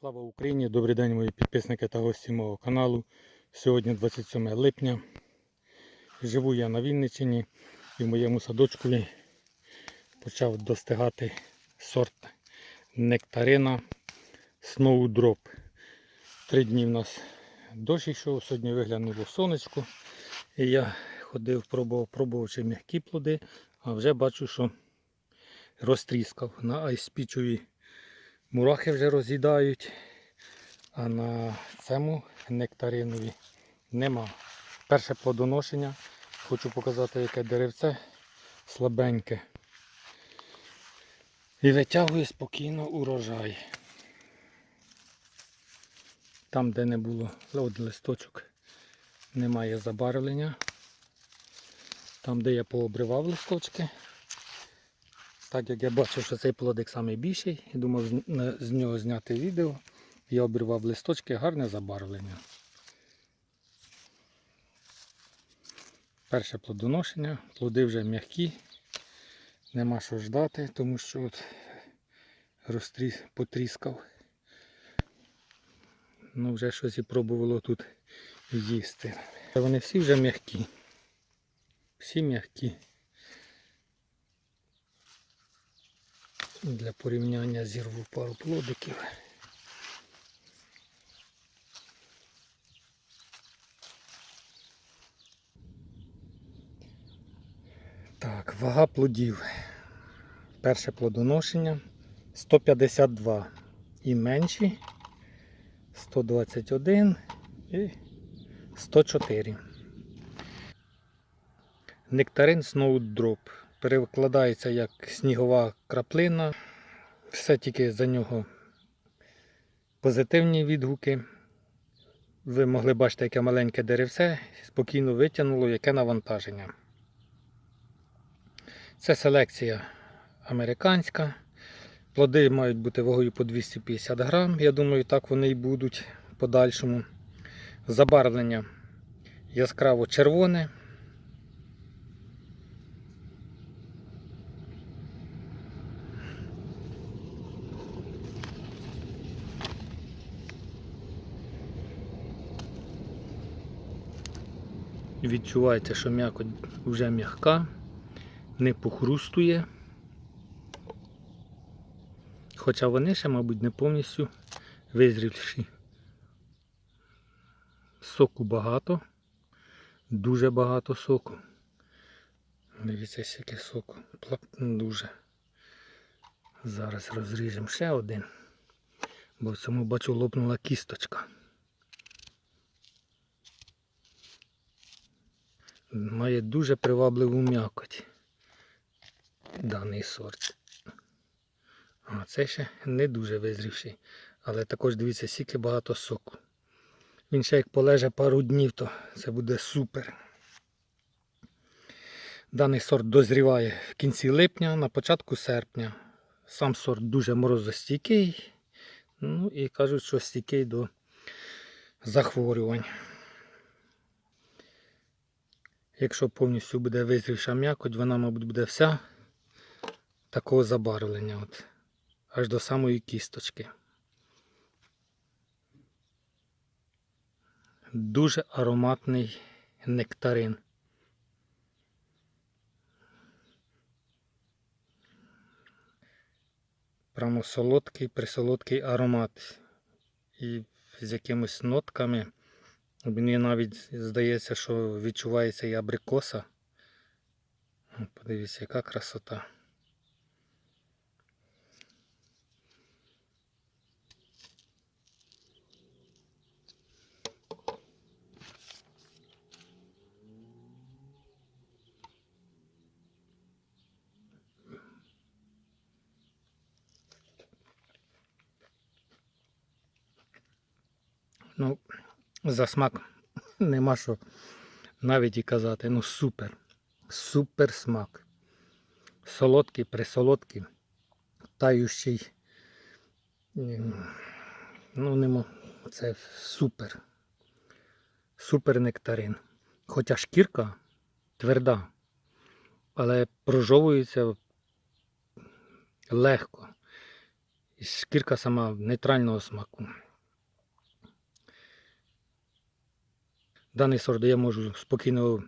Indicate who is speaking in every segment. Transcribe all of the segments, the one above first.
Speaker 1: Слава Україні! Добрий день мої підписники та гості мого каналу. Сьогодні 27 липня. Живу я на Вінниччині і в моєму садочку почав достигати сорт нектарина Snowdrop. Три дні в нас дощ йшов, сьогодні виглянуло сонечко. І я ходив, пробував, пробував чи м'які плоди, а вже бачу, що розтріскав на айспічові Мурахи вже роз'їдають, а на цьому нектаринові нема. Перше плодоношення. Хочу показати, яке деревце слабеньке. І витягує спокійно урожай. Там, де не було от листочок, немає забарвлення. Там, де я пообривав листочки, так як я бачив, що цей плодик найбільший і думав з- нього зняти відео, я обірвав листочки, гарне забарвлення. Перше плодоношення, плоди вже м'які, нема що ждати, тому що от розтріс, потріскав. Ну вже щось і пробувало тут їсти. Вони всі вже м'які. Всі м'які. Для порівняння зірву пару плодиків. Так, вага плодів. Перше плодоношення 152 і менші 121 і 104. Нектарин Snowdrop. Перекладається як снігова краплина. Все тільки за нього позитивні відгуки. Ви могли бачити, яке маленьке деревце, спокійно витягнуло, яке навантаження. Це селекція американська. Плоди мають бути вагою по 250 грам. Я думаю, так вони і будуть в подальшому. Забарвлення яскраво червоне. Відчувається, що м'якоть вже м'яка, не похрустує. Хоча вони ще, мабуть, не повністю визрівші. Соку багато, дуже багато соку. Дивіться, скільки соку. Плак- Дуже. Зараз розріжемо ще один, бо в цьому бачу лопнула кісточка. Має дуже привабливу м'якоть даний сорт. А це ще не дуже визрівший. Але також дивіться, скільки багато соку. Він ще як полеже пару днів, то це буде супер. Даний сорт дозріває в кінці липня, на початку серпня. Сам сорт дуже морозостійкий. Ну і кажуть, що стійкий до захворювань. Якщо повністю буде визрівша м'якоть, вона, мабуть, буде вся такого забарвлення. От, аж до самої кісточки. Дуже ароматний нектарин. Прямо солодкий, присолодкий аромат. І з якимись нотками. Мені навіть здається, що відчувається і абрикоса. Подивіться, яка красота. Ну, за смак нема що навіть і казати. Ну супер. Супер смак. Солодкий, присолодкий, тающий. Ну, нема. Це супер. Супер нектарин. Хоча шкірка тверда, але прожовується легко. І шкірка сама нейтрального смаку. Даний сорт я можу спокійно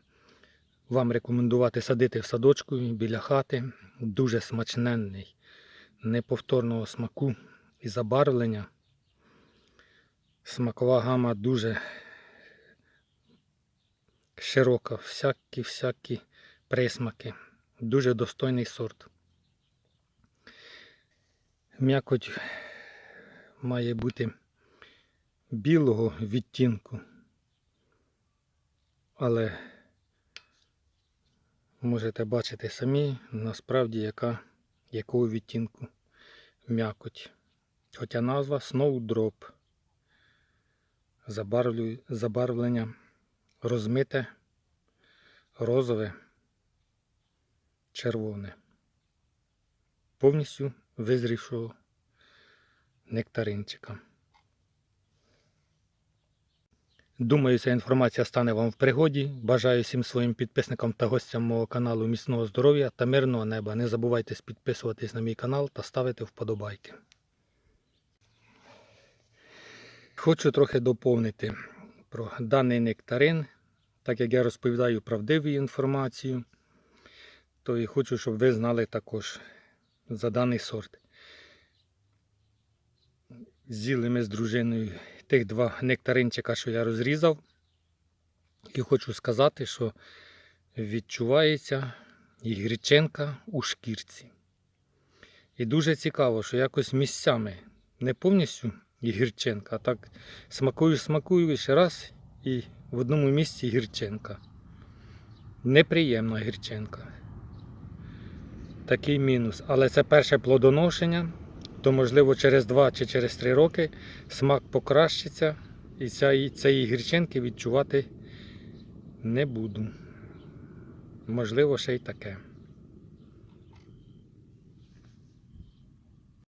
Speaker 1: вам рекомендувати садити в садочку біля хати. Дуже смачненний, неповторного смаку і забарвлення. Смакова гама дуже широка, всякі-всякі присмаки. Дуже достойний сорт. М'якоть має бути білого відтінку, але можете бачити самі насправді яка, якого відтінку м'якоть. Хоча назва Snowdrop. Забарвлення розмите, розове, червоне. Повністю визрівшого нектаринчика. Думаю, ця інформація стане вам в пригоді. Бажаю всім своїм підписникам та гостям мого каналу міцного здоров'я та мирного неба. Не забувайте підписуватись на мій канал та ставити вподобайки. Хочу трохи доповнити про даний нектарин, так як я розповідаю правдиву інформацію, то і хочу, щоб ви знали також за даний сорт. З'їли ми з дружиною тих два нектаринчика, що я розрізав. І хочу сказати, що відчувається і греченка у шкірці. І дуже цікаво, що якось місцями не повністю і гірченка, а так смакую ще раз і в одному місці гірченка. Неприємна гірченка. Такий мінус. Але це перше плодоношення, то можливо через 2 чи через 3 роки смак покращиться і цієї гірченки відчувати не буду. Можливо, ще й таке.